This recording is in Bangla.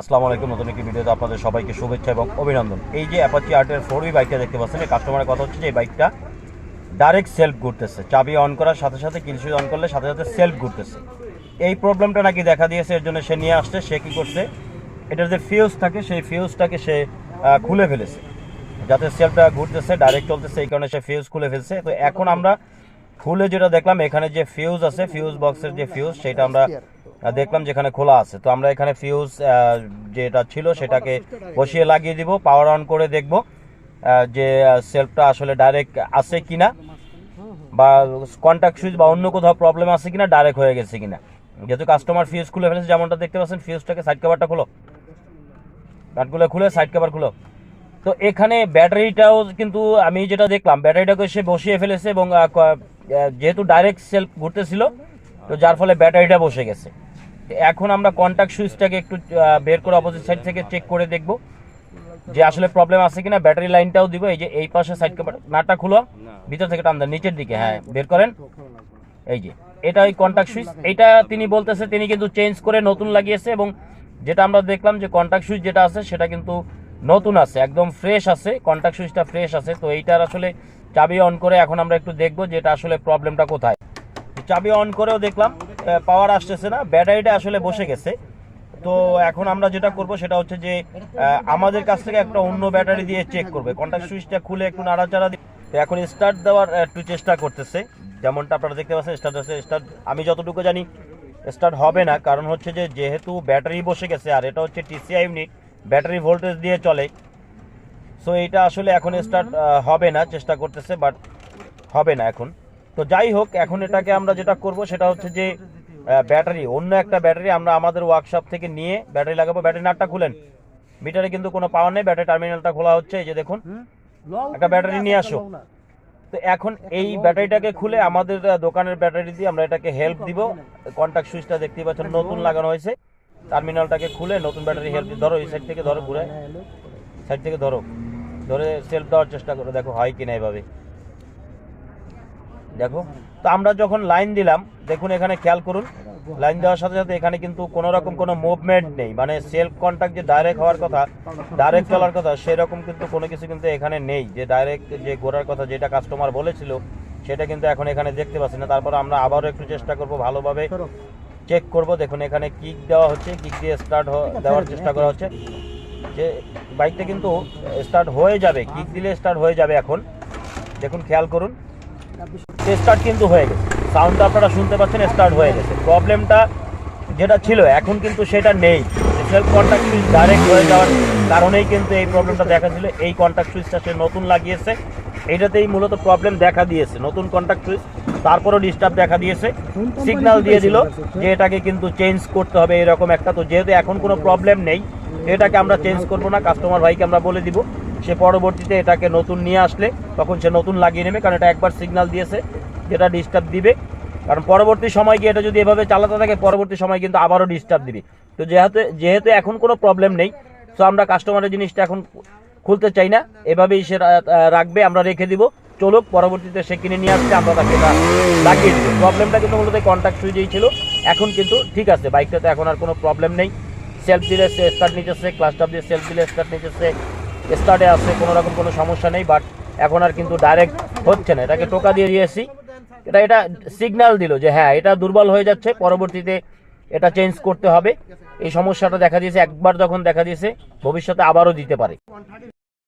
আসসালামু আলাইকুম, নতুন একটি ভিডিওতে আপনাদের সবাইকে শুভেচ্ছা এবং অভিনন্দন। এই যে অ্যাপাচি আর্টের ফোর বাইকটা দেখতে পাচ্ছেন, এই কাস্টমারের কথা হচ্ছে যে এই বাইকটা ডাইরেক্ট সেলফ ঘুরতেছে। চাবি অন করার সাথে সাথে কিলসুইচ অন করলে সাথে সাথে সেলফ ঘুরতেছে। এই প্রবলেমটা নাকি দেখা দিয়েছে, এর জন্য সে নিয়ে আসছে, সে কি করছে? এটার যে ফিউজ থাকে, সেই ফিউজটাকে সে খুলে ফেলেছে। যাতে সেলফটা ঘুরতেছে ডাইরেক্ট চলতেছে, এই কারণে সে ফিউজ খুলে ফেলছে। তো এখন আমরা খুলে যেটা দেখলাম, এখানে যে ফিউজ আছে ফিউজ বক্সের যে ফিউজ সেটা আমরা দেখলাম যেখানে খোলা আছে। তো আমরা এখানে ফিউজ যেটা ছিল সেটাকে বসিয়ে লাগিয়ে দিব পাওয়ার অন করে দেখব যে সেলফটা আসলে ডাইরেক্ট আছে কিনা বা কন্ট্যাক্ট সুইচ বা অন্য কোথাও প্রবলেম আছে কিনা ডাইরেক্ট হয়ে গেছে কিনা। যেহেতু কাস্টমার ফিউজ খুলে ফেলেছে, যেমনটা দেখতে পাচ্ছেন ফিউজটাকে সাইড কভারটা খোলো। কাঠগুলো খুলে সাইড কাভার খুলো। তো এখানে ব্যাটারিটাও কিন্তু আমি যেটা দেখলাম ব্যাটারিটাকে সে বসিয়ে ফেলেছে এবং যেহেতু ডাইরেক্ট সেলফ ঘুরতেছিল, তো যার ফলে ব্যাটারিটা বসে গেছে। এখন আমরা কন্ট্যাক্ট সুইচটাকে একটু বের করে অপোজিট সাইড থেকে চেক করে দেখব যে আসলে প্রবলেম আছে কিনা ব্যাটারি লাইনটাও দিব, এই যে এই পাশে সাইড নাটটা খুলো, ভিতর থেকে টান নিচের দিকে হ্যাঁ বের করেন। এই যে, এটা ওই কন্ট্যাক্ট সুইচ, এটা তিনি বলতেছে, তিনি কিন্তু চেঞ্জ করে নতুন লাগিয়েছে এবং যেটা আমরা দেখলাম যে কন্ট্যাক্ট সুইচ যেটা আছে, সেটা কিন্তু নতুন আছে, একদম ফ্রেশ আছে কন্ট্যাক্ট সুইচটা ফ্রেশ আছে। তো এইটার আসলে চাবি অন করে এখন আমরা একটু দেখব যে এটা আসলে প্রবলেমটা কোথায়। চাবি অন করেও দেখলাম। পাওয়ার আসতেছে না, ব্যাটারিটা আসলে বসে গেছে। তো এখন আমরা যেটা করব সেটা হচ্ছে যে আমাদের কাছ থেকে একটা অন্য ব্যাটারি দিয়ে চেক করবে। কন্ট্যাক্ট সুইচটা খুলে একটু নাড়াচাড়া তো এখন স্টার্ট দেওয়ার একটু চেষ্টা করতেছে। যেমনটা আপনারা দেখতে পাচ্ছেন স্টার্ট আছে স্টার্ট আমি যতটুকু জানি স্টার্ট হবে না। কারণ হচ্ছে যে, যেহেতু ব্যাটারি বসে গেছে, আর এটা হচ্ছে টিসিআই ইউনিট ব্যাটারি ভোল্টেজ দিয়ে চলে। সো এটা আসলে এখন স্টার্ট হবে না, চেষ্টা করতেছে বাট হবে না এখন। তো যাই হোক, এখন এটাকে আমরা যেটা করব সেটা হচ্ছে যে ব্যাটারি, অন্য একটা ব্যাটারি আমরা আমাদের ওয়ার্কশপ থেকে নিয়ে ব্যাটারি লাগাবো। ব্যাটারি নাটটা খুলেন। মিটারে কিন্তু কোনো পাওয়ার নেই, ব্যাটারি টার্মিনালটা খোলা হচ্ছে, এই যে দেখুন। একটা ব্যাটারি নিয়ে আসো। তো এখন এই ব্যাটারিটাকে খুলে আমাদের দোকানের ব্যাটারি দিয়ে আমরা এটাকে হেল্প দিব। কন্ট্যাক্ট সুইচটা দেখতেই পাচ্ছেন, নতুন লাগানো হয়েছে। টার্মিনালটাকে খুলে নতুন ব্যাটারি হেল্প ধরো এই সাইড থেকে ধরো ঘুরে সাইড থেকে ধরো। ধরে সেলফ দেওয়ার চেষ্টা করো, দেখো হয় কিনা এভাবে। দেখো। তো আমরা যখন লাইন দিলাম, দেখুন এখানে খেয়াল করুন লাইন দেওয়ার সাথে সাথে এখানে কিন্তু কোনো রকম কোনো মুভমেন্ট নেই। মানে সেলফ কন্ট্যাক্ট যে ডাইরেক্ট হওয়ার কথা ডাইরেক্ট চলার কথা, সেরকম কিন্তু কোনো কিছু কিন্তু এখানে নেই। যে ডাইরেক্ট যে ঘোরার কথা যেটা কাস্টমার বলেছিল, সেটা কিন্তু এখন এখানে দেখতে পাচ্ছি না। তারপর আমরা আবারও একটু চেষ্টা করব ভালোভাবে চেক করব। দেখুন এখানে কিক দেওয়া হচ্ছে কিক দিয়ে স্টার্ট দেওয়ার চেষ্টা করা হচ্ছে। যে বাইকটা কিন্তু স্টার্ট হয়ে যাবে কিক দিলে স্টার্ট হয়ে যাবে এখন। দেখুন, খেয়াল করুন। স্টার্ট কিন্তু হয়ে গেছে। সাউন্ডটা আপনারা শুনতে পাচ্ছেন স্টার্ট হয়ে গেছে। প্রবলেমটা যেটা ছিল এখন কিন্তু সেটা নেই। সেলফ কন্ট্যাক্ট সুইচ ডাইরেক্ট হয়ে যাওয়ার কারণেই কিন্তু এই প্রবলেমটা দেখা ছিল এই কন্ট্যাক্ট সুইচটা সে নতুন লাগিয়েছে। এইটাতেই মূলত প্রবলেম দেখা দিয়েছে। নতুন কন্ট্যাক্ট সুইচ তারপরও ডিস্টার্ব দেখা দিয়েছে। সিগন্যাল দিয়ে দিল যে এটাকে কিন্তু চেঞ্জ করতে হবে এরকম একটা। তো যেহেতু এখন কোনো প্রবলেম নেই এটাকে আমরা চেঞ্জ করব না কাস্টমার ভাইকে আমরা বলে দিব। সে পরবর্তীতে এটাকে নতুন নিয়ে আসলে তখন সে নতুন লাগিয়ে নেবে, কারণ এটা একবার সিগন্যাল দিয়েছে, যেটা ডিস্টার্ব দিবে। কারণ পরবর্তী সময় গিয়ে এটা যদি এভাবে চালাতে থাকে, পরবর্তী সময় কিন্তু আবারও ডিস্টার্ব দিবে। তো যেহেতু যেহেতু এখন কোনো প্রবলেম নেই তো আমরা কাস্টমারের জিনিসটা এখন খুলতে চাই না। এভাবেই সে রাখবে, আমরা রেখে দিব। চলুক, পরবর্তীতে সে কিনে নিয়ে আসছে, আমরা তাকে এটা লাগিয়ে দিব। প্রবলেমটা কিন্তু মূলত কন্ট্যাক্ট সুইচেই ছিল। এখন কিন্তু ঠিক আছে বাইকটাতে এখন আর কোনো প্রবলেম নেই। সেলফ দিলে স্টার্ট নিতেছে ক্লাস টাপ দিয়ে সেলফ দিলে স্টার্ট নিতেছে। স্টার্টে আসছে কোনো রকম কোনো সমস্যা নেই বাট এখন আর কিন্তু ডাইরেক্ট হচ্ছে না। এটাকে টোকা দিয়ে দিয়েছি। এটা এটা সিগন্যাল দিল যে হ্যাঁ এটা দুর্বল হয়ে যাচ্ছে, পরবর্তীতে এটা চেঞ্জ করতে হবে। এই সমস্যাটা দেখা দিয়েছে, একবার যখন দেখা দিয়েছে, ভবিষ্যতে আবারও দিতে পারে।